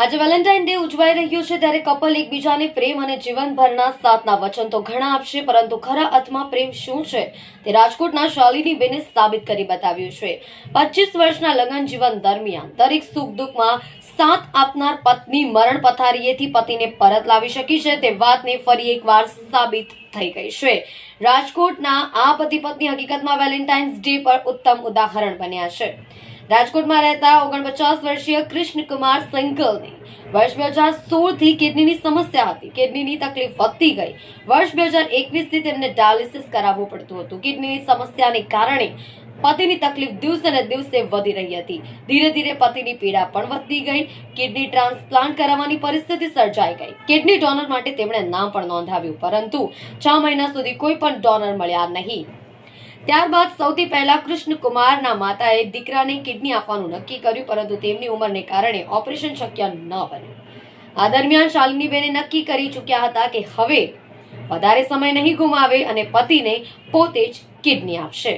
આજે Valentine day ઉજવાઈ રહ્યો છે ત્યારે કપલ એકબીજાને પ્રેમ અને જીવનભરના સાથના વચન તો ઘણા આપશે, પરંતુ ખરા અર્થમાં પ્રેમ શું છે તે રાજકોટના શાલિની બેને સાબિત કરી બતાવ્યું છે. પચીસ વર્ષના લગ્ન જીવન દરમિયાન દરેક સુખ દુઃખમાં સાથ આપનાર પત્ની મરણ પથારીએથી પતિને પરત લાવી શકી છે, તે વાતને ફરી એકવાર સાબિત થઈ ગઈ છે. રાજકોટના આ પતિ પત્ની હકીકતમાં વેલેન્ટાઇન્સ ડે પર ઉત્તમ ઉદાહરણ બન્યા છે. રાજકોટમાં રહેતા ઓગણપચાસ વર્ષીય કૃષ્ણકુમાર સંકલની વર્ષ બે હજાર સોળથી કિડનીની સમસ્યા હતી. કિડનીની તકલીફ વધતી ગઈ. વર્ષ બે હજાર એકવીસથી તેમને ડાયાલિસિસ કરાવવું પડતું હતું. કિડનીની સમસ્યાને કારણે પતિની તકલીફ દિવસે ને દિવસે વધી રહી હતી. ધીરે ધીરે પતિની પીડા પણ વધતી ગઈ. કિડની ટ્રાન્સપ્લાન્ટ કરાવવાની પરિસ્થિતિ સર્જાઈ ગઈ. કિડની ડોનર માટે તેમણે નામ પણ નોંધાવ્યું, પરંતુ છ મહિના સુધી કોઈ પણ ડોનર મળ્યા નહીં. ત્યારબાદ સૌથી પહેલા કૃષ્ણકુમારના માતાએ દીકરાને કિડની આપવાનું નક્કી કર્યું, પરંતુ તેમની ઉંમરને કારણે ઓપરેશન શક્ય ન બન્યું. આ દરમિયાન શાલિનીબેને નક્કી કરી ચૂક્યા હતા કે હવે વધારે સમય નહીં ગુમાવે અને પતિને પોતે જ કિડની આપશે.